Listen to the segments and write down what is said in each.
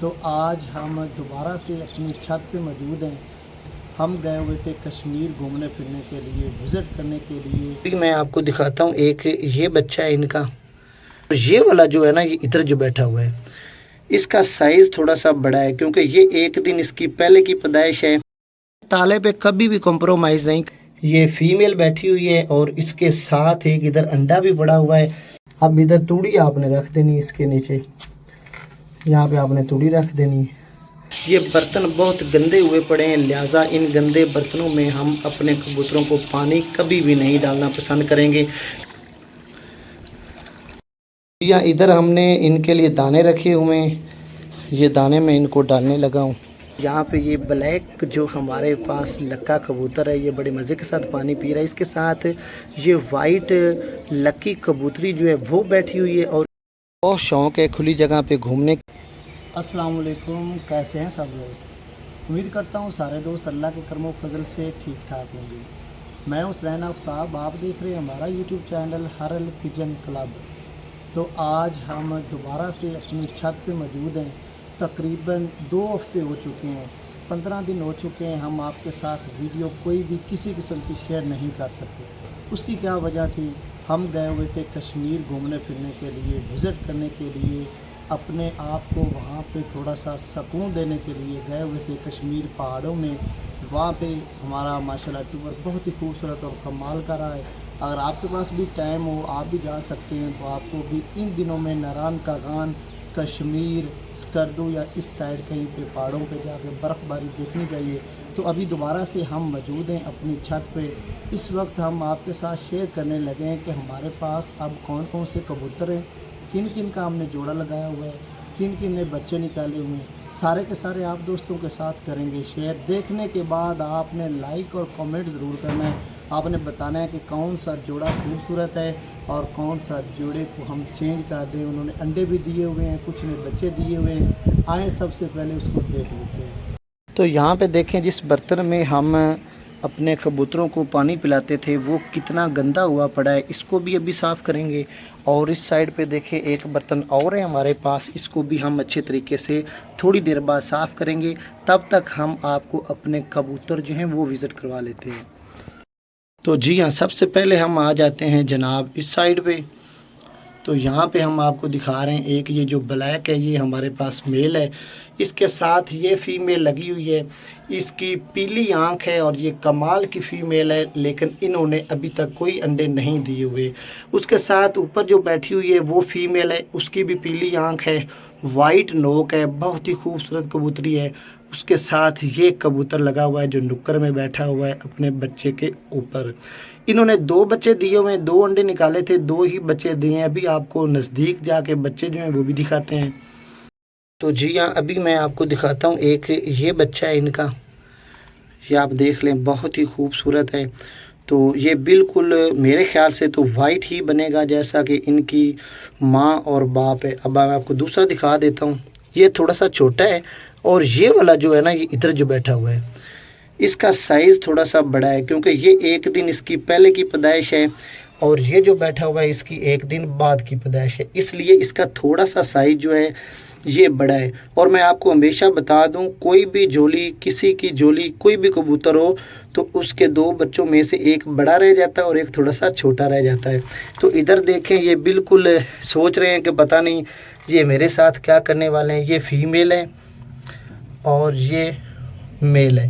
تو آج ہم دوبارہ سے اپنی چھت پہ موجود ہیں۔ ہم گئے ہوئے تھے کشمیر گھومنے پھرنے کے لیے وزٹ کرنے کے لیے۔ میں آپ کو دکھاتا ہوں ایک یہ بچہ ہے ان کا۔ یہ والا جو ہے نا یہ ادھر جو بیٹھا ہوا ہے اس کا سائز تھوڑا سا بڑا ہے کیونکہ یہ ایک دن اس کی پہلے کی پیدائش ہے۔ تالے پہ کبھی بھی کمپرومائز نہیں۔ یہ فیمیل بیٹھی ہوئی ہے اور اس کے ساتھ ایک ادھر انڈا بھی بڑا ہوا ہے۔ اب ادھر توڑی آپ نے رکھ دینی اس کے نیچے۔ یہاں پہ آپ نے توڑی رکھ دینی ہے یہ برتن بہت گندے ہوئے پڑے ہیں لہٰذا ان گندے برتنوں میں ہم اپنے کبوتروں کو پانی کبھی بھی نہیں ڈالنا پسند کریں گے یا ادھر ہم نے ان کے لیے دانے رکھے ہوئے ہیں یہ دانے میں ان کو ڈالنے لگا ہوں یہاں پہ یہ بلیک جو ہمارے پاس لکا کبوتر ہے یہ بڑے مزے کے ساتھ پانی پی رہا ہے اس کے ساتھ یہ وائٹ لکی کبوتری جو ہے وہ بیٹھی ہوئی ہے اور اور شوق ہے کھلی جگہ پہ گھومنے السلام علیکم، کیسے ہیں سب دوست؟ امید کرتا ہوں سارے دوست اللہ کے کرم و فضل سے ٹھیک ٹھاک ہوں گے۔ میں حسین آفتاب، آپ دیکھ رہے ہیں ہمارا یوٹیوب چینل ہرل کچن کلب۔ تو آج ہم دوبارہ سے اپنی چھت پہ موجود ہیں۔ تقریباً دو ہفتے ہو چکے ہیں، پندرہ دن ہو چکے ہیں۔ ہم آپ کے ساتھ ویڈیو کوئی بھی کسی قسم کی شیئر نہیں کر سکتے۔ اس کی کیا وجہ تھی؟ ہم گئے ہوئے تھے کشمیر گھومنے پھرنے کے لیے وزٹ کرنے کے لیے، اپنے آپ کو وہاں پہ تھوڑا سا سکون دینے کے لیے گئے ہوئے تھے کشمیر پہاڑوں میں۔ وہاں پہ ہمارا ماشاء اللہ ٹور بہت ہی خوبصورت اور کمال کر رہا ہے۔ اگر آپ کے پاس بھی ٹائم ہو، آپ بھی جا سکتے ہیں، تو آپ کو بھی ان دنوں میں نران کا گان کشمیر، سکردو یا اس سائڈ کہیں پہ پہاڑوں پہ جا کے برف باری دیکھنی چاہیے۔ تو ابھی دوبارہ سے ہم موجود ہیں اپنی چھت پہ۔ اس وقت ہم آپ کے ساتھ شیئر کرنے لگے ہیں کہ ہمارے پاس اب کون کون سے کبوتر ہیں، کن کن کا ہم نے جوڑا لگایا ہوا ہے، کن کن نے بچے نکالے ہوئے ہیں۔ سارے کے سارے آپ دوستوں کے ساتھ کریں گے شیئر دیکھنے کے بعد آپ نے لائک اور کومنٹ ضرور کرنا ہے۔ آپ نے بتانا ہے کہ کون سا جوڑا خوبصورت ہے اور کون سا جوڑے کو ہم چینج کر دیں۔ انہوں نے انڈے بھی دیے ہوئے ہیں، کچھ نے بچے دیے ہوئے ہیں۔ آئیں سب سے پہلے اس کو دیکھ لیتے ہیں۔ تو یہاں پہ دیکھیں جس برتن میں ہم اپنے کبوتروں کو پانی پلاتے تھے، وہ کتنا گندا ہوا پڑا ہے، اس کو بھی ابھی صاف کریں گے۔ اور اس سائڈ پہ دیکھیں ایک برتن اور ہے ہمارے پاس، اس کو بھی ہم اچھے طریقے سے تھوڑی دیر بعد صاف کریں گے، تب تک ہم آپ کو اپنے کبوتر جو ہیں وہ وزٹ کروا لیتے ہیں۔ تو جی ہاں سب سے پہلے ہم آ جاتے ہیں جناب اس سائڈ پہ۔ تو یہاں پہ ہم آپ کو دکھا رہے ہیں، ایک یہ جو بلیک ہے، یہ ہمارے پاس میل ہے۔ اس کے ساتھ یہ فیمیل لگی ہوئی ہے۔ اس کی پیلی آنکھ ہے اور یہ کمال کی فیمیل ہے، لیکن انہوں نے ابھی تک کوئی انڈے نہیں دیے ہوئے۔ اس کے ساتھ اوپر جو بیٹھی ہوئی ہے، وہ فیمیل ہے۔ اس کی بھی پیلی آنکھ ہے۔ وائٹ نوک ہے، بہت ہی خوبصورت کبوتری ہے۔ اس کے ساتھ یہ کبوتر لگا ہوا ہے جو نکر میں بیٹھا ہوا ہے اپنے بچے کے اوپر۔ انہوں نے دو بچے دیے ہوئے ہیں، دو انڈے نکالے تھے، دو ہی بچے دیے ہیں۔ ابھی آپ کو نزدیک جا کے بچے جو ہیں وہ بھی دکھاتے ہیں۔ تو جی ہاں ابھی میں آپ کو دکھاتا ہوں ایک یہ بچہ ہے ان کا۔ یہ آپ دیکھ لیں، بہت ہی خوبصورت ہے۔ تو یہ بالکل میرے خیال سے تو وائٹ ہی بنے گا جیسا کہ ان کی ماں اور باپ ہے۔ اب میں آپ کو دوسرا دکھا دیتا ہوں۔ یہ تھوڑا سا چھوٹا ہے اور یہ والا جو ہے نا، یہ ادھر جو بیٹھا ہوا ہے، اس کا سائز تھوڑا سا بڑا ہے کیونکہ یہ ایک دن اس کی پہلے کی پیدائش ہے اور یہ جو بیٹھا ہوا ہے، اس کی ایک دن بعد کی پیدائش ہے۔ اس لیے اس کا تھوڑا سا سائز جو ہے یہ بڑا ہے۔ اور میں آپ کو ہمیشہ بتا دوں، کوئی بھی جھولی کسی کی جھولی کوئی بھی کبوتر ہو، تو اس کے دو بچوں میں سے ایک بڑا رہ جاتا ہے اور ایک تھوڑا سا چھوٹا رہ جاتا ہے۔ تو ادھر دیکھیں، یہ بالکل سوچ رہے ہیں کہ پتہ نہیں یہ میرے ساتھ کیا کرنے والے ہیں۔ یہ فیمیل ہے اور یہ میل ہے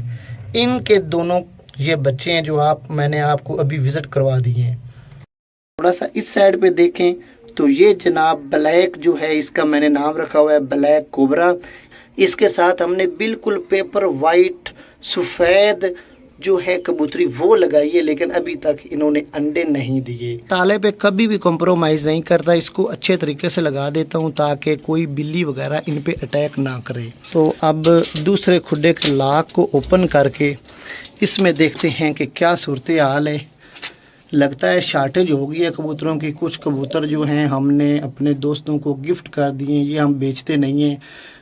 ان کے دونوں یہ بچے ہیں جو آپ، میں نے آپ کو ابھی وزٹ کروا دیے ہیں۔ تھوڑا سا اس سائڈ پہ دیکھیں۔ تو یہ جناب بلیک جو ہے، اس کا میں نے نام رکھا ہوا ہے، بلیک کوبرا۔ اس کے ساتھ ہم نے بالکل پیپر وائٹ، سفید جو ہے کبوتری وہ لگائی ہے، لیکن ابھی تک انہوں نے انڈے نہیں دیے۔ تالے پہ کبھی بھی کمپرومائز نہیں کرتا، اس کو اچھے طریقے سے لگا دیتا ہوں تاکہ کوئی بلی وغیرہ ان پہ اٹیک نہ کرے۔ تو اب دوسرے کھڈے کے لاک کو اوپن کر کے اس میں دیکھتے ہیں کہ کیا صورتحال ہے۔ لگتا ہے شارٹیج ہو گئی ہے کبوتروں کی، کچھ کبوتر جو ہیں ہم نے اپنے دوستوں کو گفٹ کر دیے، یہ ہم بیچتے نہیں ہیں۔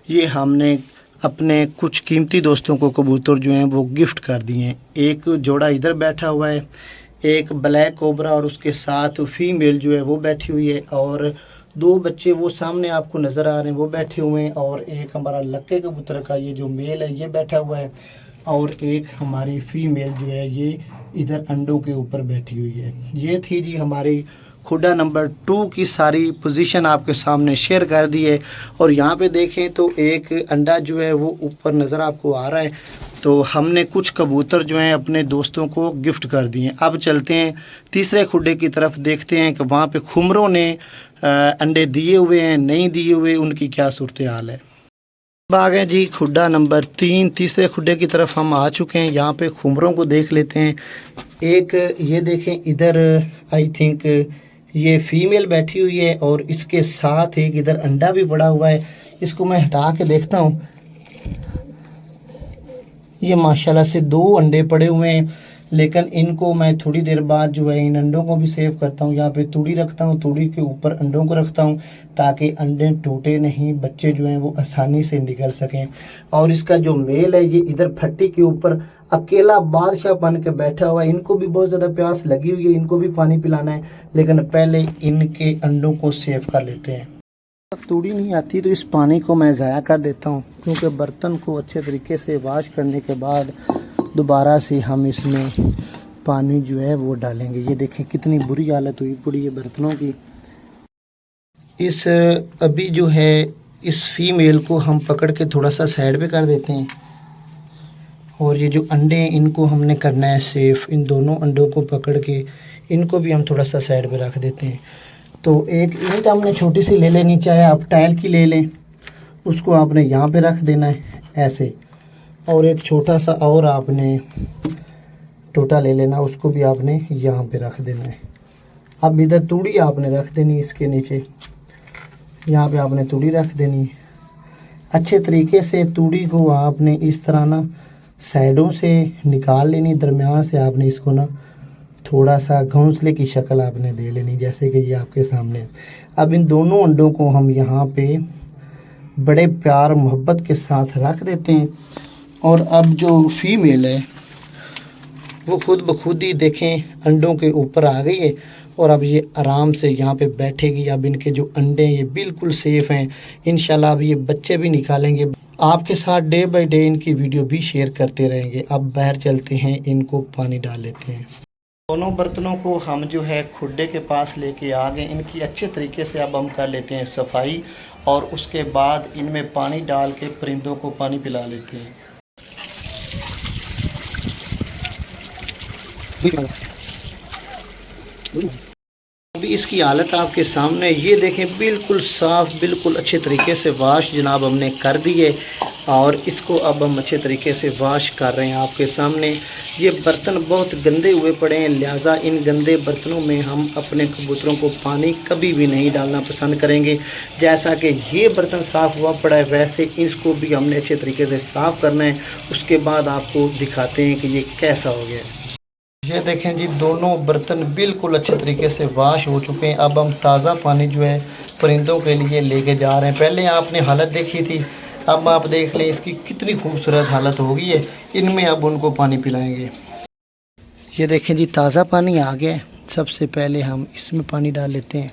یہ ہم نے اپنے کچھ قیمتی دوستوں کو کبوتر جو ہیں وہ گفٹ کر دیے۔ ہیں ایک جوڑا ادھر بیٹھا ہوا ہے، ایک بلیک کوبرا اور اس کے ساتھ فیمیل جو ہے وہ بیٹھی ہوئی ہے۔ اور دو بچے وہ سامنے آپ کو نظر آ رہے ہیں، وہ بیٹھے ہوئے ہیں۔ اور ایک ہمارا لکے کبوتر کا یہ جو میل ہے، یہ بیٹھا ہوا ہے۔ اور ایک ہماری فیمیل جو ہے، یہ ادھر انڈوں کے اوپر بیٹھی ہوئی ہے۔ یہ تھی جی ہماری کھڈا نمبر ٹو کی ساری پوزیشن آپ کے سامنے شیئر کر دی ہے۔ اور یہاں پہ دیکھیں تو ایک انڈا جو ہے وہ اوپر نظر آپ کو آ رہا ہے۔ تو ہم نے کچھ کبوتر جو ہیں اپنے دوستوں کو گفٹ کر دیے۔ اب چلتے ہیں تیسرے کھڈے کی طرف دیکھتے ہیں کہ وہاں پہ خمروں نے انڈے دیے ہوئے ہیں، نہیں دیے ہوئے، ان کی کیا صورتحال ہے۔ باغ ہے جی کھڈا نمبر تین، تیسرے کھڈے کی طرف ہم آ چکے ہیں۔ یہاں پہ خمروں کو دیکھ لیتے ہیں۔ ایک یہ دیکھیں، ادھر آئی تھنک یہ فیمیل بیٹھی ہوئی ہے اور اس کے ساتھ ایک ادھر انڈا بھی پڑا ہوا ہے۔ اس کو میں ہٹا کے دیکھتا ہوں۔ یہ ماشاءاللہ سے دو انڈے پڑے ہوئے ہیں، لیکن ان کو میں تھوڑی دیر بعد جو ہے ان انڈوں کو بھی سیو کرتا ہوں۔ یہاں پہ توڑی رکھتا ہوں، توڑی کے اوپر انڈوں کو رکھتا ہوں۔ تاکہ انڈے ٹوٹے نہیں، بچے جو ہیں وہ آسانی سے نکل سکیں۔ اور اس کا جو میل ہے، یہ ادھر پھٹی کے اوپر اکیلا بادشاہ بن کے بیٹھا ہوا ہے۔ ان کو بھی بہت زیادہ پیاس لگی ہوئی ہے، ان کو بھی پانی پلانا ہے، لیکن پہلے ان کے انڈوں کو سیو کر لیتے ہیں۔ توڑی نہیں آتی، تو اس پانی کو میں ضائع کر دیتا ہوں، کیونکہ برتن کو اچھے طریقے سے واش کرنے کے بعد دوبارہ سے ہم اس میں پانی جو ہے وہ ڈالیں گے۔ یہ دیکھیں کتنی بری حالت ہوئی پڑی ہے برتنوں کی۔ اس، ابھی جو ہے، اس فیمیل کو ہم پکڑ کے تھوڑا سا سائڈ پہ کر دیتے ہیں۔ اور یہ جو انڈے ہیں، ان کو ہم نے کرنا ہے سیف ان دونوں انڈوں کو پکڑ کے ان کو بھی ہم تھوڑا سا سائڈ پہ رکھ دیتے ہیں۔ تو ایک اینٹ ہم نے چھوٹی سی لے لینی، چاہے آپ ٹائل کی لے لیں، اس کو آپ نے یہاں پہ رکھ دینا ہے ایسے۔ اور ایک چھوٹا سا اور آپ نے ٹوٹا لے لینا، اس کو بھی آپ نے یہاں پہ رکھ دینا ہے۔ اب ادھر توڑی آپ نے رکھ دینی اس کے نیچے۔ یہاں پہ آپ نے توڑی رکھ دینی ہے۔ اچھے طریقے سے توڑی کو آپ نے اس طرح نا سائڈوں سے نکال لینی، درمیان سے آپ نے اس کو نا تھوڑا سا گھونسلے کی شکل آپ نے دے لینی، جیسے کہ یہ آپ کے سامنے۔ اب ان دونوں انڈوں کو ہم یہاں پہ بڑے پیار، محبت کے ساتھ رکھ دیتے ہیں۔ اور اب جو فیمیل ہے، وہ خود بخود ہی دیکھیں انڈوں کے اوپر آ گئی ہے۔ اور اب یہ آرام سے یہاں پہ بیٹھے گی۔ اب ان کے جو انڈے ہیں یہ بالکل سیف ہیں۔ انشاءاللہ اب یہ بچے بھی نکالیں گے۔ آپ کے ساتھ ڈے بائی ڈے ان کی ویڈیو بھی شیئر کرتے رہیں گے۔ اب باہر چلتے ہیں، ان کو پانی ڈال لیتے ہیں۔ دونوں برتنوں کو ہم جو ہے کھڈے کے پاس لے کے آگے ان کی اچھے طریقے سے اب ہم کر لیتے ہیں صفائی اور اس کے بعد ان میں پانی ڈال کے پرندوں کو پانی پلا لیتے ہیں۔ ابھی اس کی حالت آپ کے سامنے، یہ دیکھیں، بالکل صاف، بالکل اچھے طریقے سے واش جناب ہم نے کر دی ہے اور اس کو اب ہم اچھے طریقے سے واش کر رہے ہیں آپ کے سامنے۔ یہ برتن بہت گندے ہوئے پڑے ہیں، لہٰذا ان گندے برتنوں میں ہم اپنے کبوتروں کو پانی کبھی بھی نہیں ڈالنا پسند کریں گے۔ جیسا کہ یہ برتن صاف ہوا پڑا ہے، ویسے اس کو بھی ہم نے اچھے طریقے سے صاف کرنا ہے۔ اس کے بعد آپ کو دکھاتے ہیں کہ یہ کیسا ہو گیا ہے۔ یہ دیکھیں جی دونوں برتن بالکل اچھے طریقے سے واش ہو چکے ہیں۔ اب ہم تازہ پانی جو ہے پرندوں کے لیے لے کے جا رہے ہیں۔ پہلے آپ نے حالت دیکھی تھی، اب آپ دیکھ لیں اس کی کتنی خوبصورت حالت ہوگی ہے۔ ان میں اب ان کو پانی پلائیں گے۔ یہ دیکھیں جی تازہ پانی آ گیا سب سے پہلے ہم اس میں پانی ڈال لیتے ہیں۔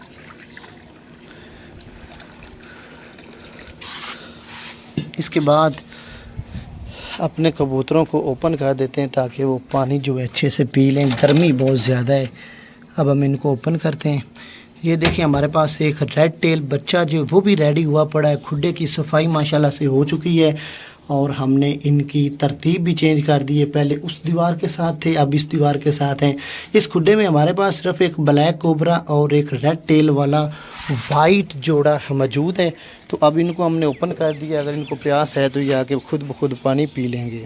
اس کے بعد اپنے کبوتروں کو اوپن کر دیتے ہیں تاکہ وہ پانی جو ہے اچھے سے پی لیں۔ گرمی بہت زیادہ ہے۔ اب ہم ان کو اوپن کرتے ہیں۔ یہ دیکھیں ہمارے پاس ایک ریڈ ٹیل بچہ جو وہ بھی ریڈی ہوا پڑا ہے۔ کھڈے کی صفائی ماشاءاللہ سے ہو چکی ہے۔ اور ہم نے ان کی ترتیب بھی چینج کر دی ہے۔ پہلے اس دیوار کے ساتھ تھے، اب اس دیوار کے ساتھ ہیں۔ اس کھڈے میں ہمارے پاس صرف ایک بلیک کوبرا اور ایک ریڈ ٹیل والا وائٹ جوڑا موجود ہے تو اب ان کو ہم نے اوپن کر دیا۔ اگر ان کو پیاس ہے تو یہ آ کے خود بخود پانی پی لیں گے۔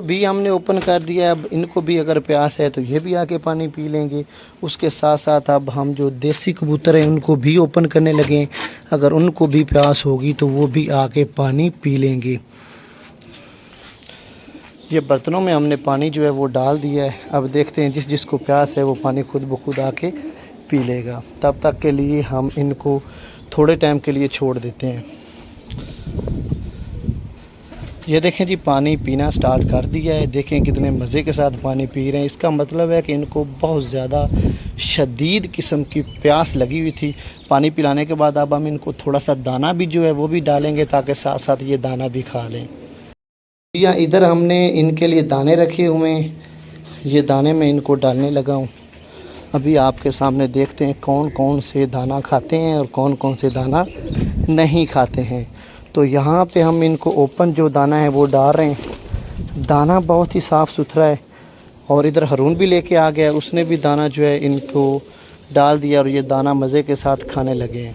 بھی ہم نے اوپن کر دیا اب ان کو بھی اگر پیاس ہے تو یہ بھی آ کے پانی پی لیں گے۔ اس کے ساتھ ساتھ اب ہم جو دیسی کبوتر ہیں، ان کو بھی اوپن کرنے لگے اگر ان کو بھی پیاس ہوگی تو وہ بھی آ کے پانی پی لیں گے۔ یہ برتنوں میں ہم نے پانی جو ہے وہ ڈال دیا ہے۔ اب دیکھتے ہیں جس جس کو پیاس ہے وہ پانی خود بخود آ کے پی لے گا۔ تب تک کے لیے ہم ان کو تھوڑے ٹائم کے لیے چھوڑ دیتے ہیں۔ یہ دیکھیں جی پانی پینا سٹارٹ کر دیا ہے۔ دیکھیں کتنے مزے کے ساتھ پانی پی رہے ہیں۔ اس کا مطلب ہے کہ ان کو بہت زیادہ شدید قسم کی پیاس لگی ہوئی تھی۔ پانی پلانے کے بعد اب ہم ان کو تھوڑا سا دانہ بھی جو ہے وہ بھی ڈالیں گے تاکہ ساتھ ساتھ یہ دانہ بھی کھا لیں۔ یا ادھر ہم نے ان کے لیے دانے رکھے ہوئے ہیں، یہ دانے میں ان کو ڈالنے لگا ہوں۔ ابھی آپ کے سامنے دیکھتے ہیں کون کون سے دانہ کھاتے ہیں اور کون کون سے دانہ نہیں کھاتے ہیں۔ تو یہاں پہ ہم ان کو اوپن جو دانہ ہے وہ ڈال رہے ہیں۔ دانہ بہت ہی صاف ستھرا ہے اور ادھر ہرون بھی لے کے آ گیا ہے، اس نے بھی دانہ جو ہے ان کو ڈال دیا اور یہ دانہ مزے کے ساتھ کھانے لگے ہیں۔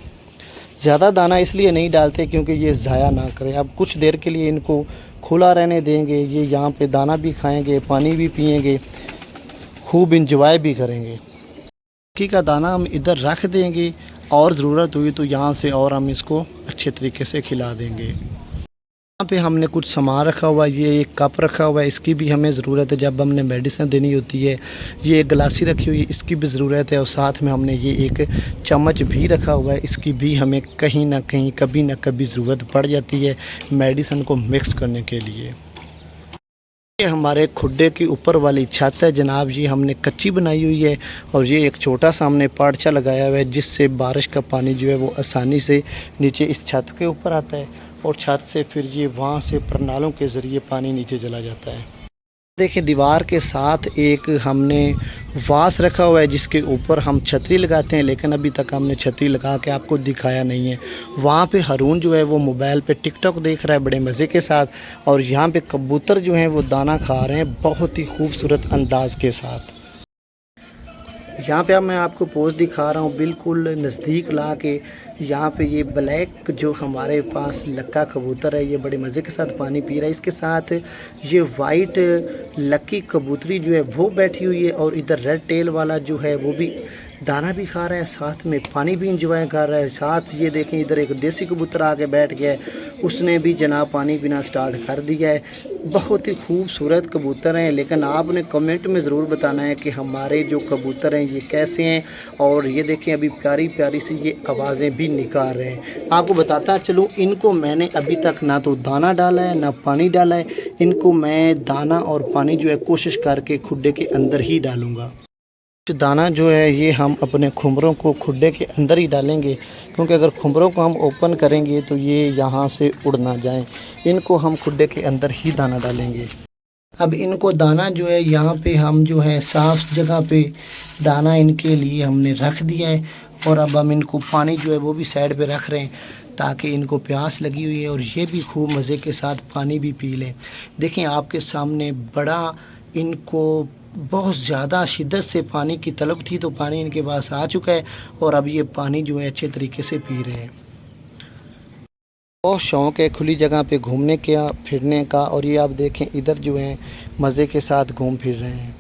زیادہ دانہ اس لیے نہیں ڈالتے کیونکہ یہ ضائع نہ کرے اب کچھ دیر کے لیے ان کو کھلا رہنے دیں گے، یہ یہاں پہ دانہ بھی کھائیں گے، پانی بھی پئیں گے، خوب انجوائے بھی کریں گے۔ مکھی کا دانہ ہم ادھر رکھ دیں گے اور ضرورت ہوئی تو یہاں سے اور ہم اس کو اچھے طریقے سے کھلا دیں گے۔ یہاں پہ ہم نے کچھ سامان رکھا ہوا ہے، یہ ایک کپ رکھا ہوا ہے، اس کی بھی ہمیں ضرورت ہے۔ جب ہم نے میڈیسن دینی ہوتی ہے، یہ ایک گلاسی رکھی ہوئی ہے، اس کی بھی ضرورت ہے۔ اور ساتھ میں ہم نے یہ ایک چمچ بھی رکھا ہوا ہے، اس کی بھی ہمیں کہیں نہ کہیں، کبھی نہ کبھی ضرورت پڑ جاتی ہے میڈیسن کو مکس کرنے کے لیے۔ یہ ہمارے کھڈے کی اوپر والی چھت ہے۔ جناب یہ ہم نے کچی بنائی ہوئی ہے اور یہ ایک چھوٹا سا ہم نے پارچہ لگایا ہوا ہے، جس سے بارش کا پانی جو ہے وہ آسانی سے نیچے اس چھت کے اوپر آتا ہے۔ اور چھت سے پھر یہ وہاں سے پرنالوں کے ذریعے پانی نیچے چلا جاتا ہے۔ دیکھیں، دیوار کے ساتھ ایک ہم نے واس رکھا ہوا ہے جس کے اوپر ہم چھتری لگاتے ہیں، لیکن ابھی تک ہم نے چھتری لگا کے آپ کو دکھایا نہیں ہے۔ وہاں پہ ہارون جو ہے وہ موبائل پہ ٹک ٹاک دیکھ رہا ہے بڑے مزے کے ساتھ، اور یہاں پہ کبوتر جو ہیں وہ دانہ کھا رہے ہیں بہت ہی خوبصورت انداز کے ساتھ۔ یہاں پہ اب میں آپ کو پوز دکھا رہا ہوں، بالکل نزدیک لا کے۔ یہاں پہ یہ بلیک جو ہمارے پاس لکا کبوتر ہے، یہ بڑے مزے کے ساتھ پانی پی رہا ہے۔ اس کے ساتھ یہ وائٹ لکی کبوتری جو ہے، وہ بیٹھی ہوئی ہے اور ادھر ریڈ ٹیل والا جو ہے، وہ بھی دانہ بھی کھا رہا ہے، ساتھ میں پانی بھی انجوائے کر رہا ہے۔ ساتھ یہ دیکھیں، ادھر ایک دیسی کبوتر آ کے بیٹھ گیا ہے۔ اس نے بھی جناب پانی پینا سٹارٹ کر دیا ہے۔ بہت ہی خوبصورت کبوتر ہیں، لیکن آپ نے کمنٹ میں ضرور بتانا ہے کہ ہمارے جو کبوتر ہیں، یہ کیسے ہیں؟ اور یہ دیکھیں، ابھی پیاری پیاری سی یہ آوازیں بھی نکال رہے ہیں۔ آپ کو بتاتا چلوں، ان کو میں نے ابھی تک نہ تو دانہ ڈالا ہے، نہ پانی ڈالا ہے۔ ان کو میں دانہ اور پانی جو ہے، کوشش کر کے کھڈے کے اندر ہی ڈالوں گا۔ دانہ جو ہے یہ ہم اپنے کھمبروں کو کھڈے کے اندر ہی ڈالیں گے، کیونکہ اگر کھمبروں کو ہم اوپن کریں گے تو یہ یہاں سے اڑ نہ جائیں۔ ان کو ہم کھڈے کے اندر ہی دانہ ڈالیں گے۔ اب ان کو دانہ جو ہے یہاں پہ ہم جو ہے صاف جگہ پہ دانہ ان کے لیے ہم نے رکھ دیا ہے۔ اور اب ہم ان کو پانی جو ہے وہ بھی سائڈ پہ رکھ رہے ہیں تاکہ ان کو پیاس لگی ہوئی ہے اور یہ بھی خوب مزے کے ساتھ پانی بھی پی لیں۔ دیکھیں آپ کے سامنے بڑا ان کو بہت زیادہ شدت سے پانی کی طلب تھی تو پانی ان کے پاس آ چکا ہے اور اب یہ پانی جو ہے اچھے طریقے سے پی رہے ہیں۔ بہت شوق ہے کھلی جگہ پہ گھومنے کا، پھرنے کا اور یہ آپ دیکھیں ادھر جو ہیں مزے کے ساتھ گھوم پھر رہے ہیں۔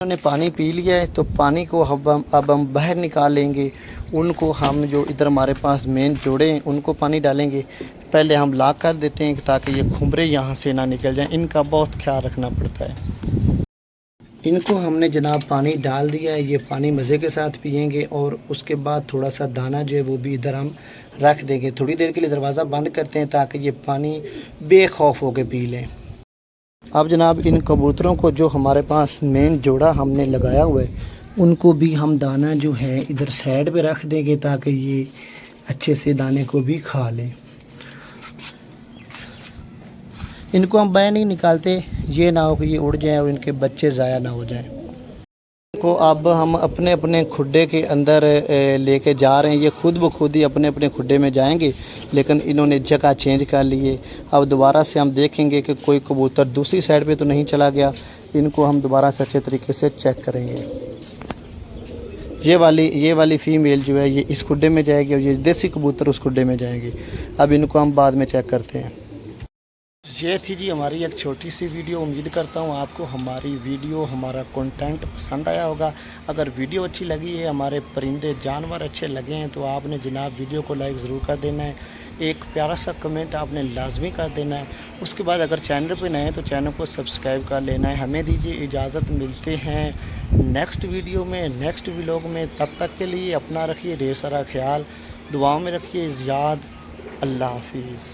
انہوں نے پانی پی لیا ہے تو پانی کو اب ہم اب ہم باہر نکال لیں گے۔ ان کو ہم جو ادھر ہمارے پاس مین جوڑے ہیں، ان کو پانی ڈالیں گے۔ پہلے ہم لاک کر دیتے ہیں تاکہ یہ کھمرے یہاں سے نہ نکل جائیں۔ ان کا بہت خیال رکھنا پڑتا ہے۔ ان کو ہم نے جناب پانی ڈال دیا ہے۔ یہ پانی مزے کے ساتھ پئیں گے اور اس کے بعد تھوڑا سا دانہ جو ہے وہ بھی ادھر ہم رکھ دیں گے۔ تھوڑی دیر کے لیے دروازہ بند کرتے ہیں تاکہ یہ پانی بے خوف ہو کے پی لیں۔ اب جناب ان کبوتروں کو جو ہمارے پاس مین جوڑا ہم نے لگایا ہوا ہے، ان کو بھی ہم دانہ جو ہے ادھر سائڈ پہ رکھ دیں گے تاکہ یہ اچھے سے دانے کو بھی کھا لیں۔ ان کو ہم باہر نہیں نکالتے، یہ نہ ہو کہ یہ اڑ جائیں اور ان کے بچے ضائع نہ ہو جائیں۔ کو اب ہم اپنے اپنے کھڈے کے اندر لے کے جا رہے ہیں۔ یہ خود بخود ہی اپنے اپنے کھڈے میں جائیں گے، لیکن انہوں نے جگہ چینج کر لی ہے۔ اب دوبارہ سے ہم دیکھیں گے کہ کوئی کبوتر دوسری سائڈ پہ تو نہیں چلا گیا۔ ان کو ہم دوبارہ سے اچھے طریقے سے چیک کریں گے۔ یہ والی یہ والی فیمیل جو ہے، یہ اس کھڈے میں جائے گی اور یہ دیسی کبوتر اس کھڈے میں جائیں گے۔ اب ان کو ہم بعد میں چیک کرتے ہیں۔ یہ تھی جی ہماری ایک چھوٹی سی ویڈیو، امید کرتا ہوں آپ کو ہماری ویڈیو، ہمارا کنٹینٹ پسند آیا ہوگا۔ اگر ویڈیو اچھی لگی ہے، ہمارے پرندے، جانور اچھے لگے ہیں، تو آپ نے جناب ویڈیو کو لائک ضرور کر دینا ہے۔ ایک پیارا سا کمنٹ آپ نے لازمی کر دینا ہے۔ اس کے بعد اگر چینل پہ نئے ہیں، تو چینل کو سبسکرائب کر لینا ہے۔ ہمیں دیجیے اجازت، ملتے ہیں نیکسٹ ویڈیو میں نیکسٹ ولاگ میں۔ تب تک کے لیے اپنا رکھیے، ڈھیر سارا خیال۔ دعاؤں میں رکھیے، یاد۔ اللہ حافظ۔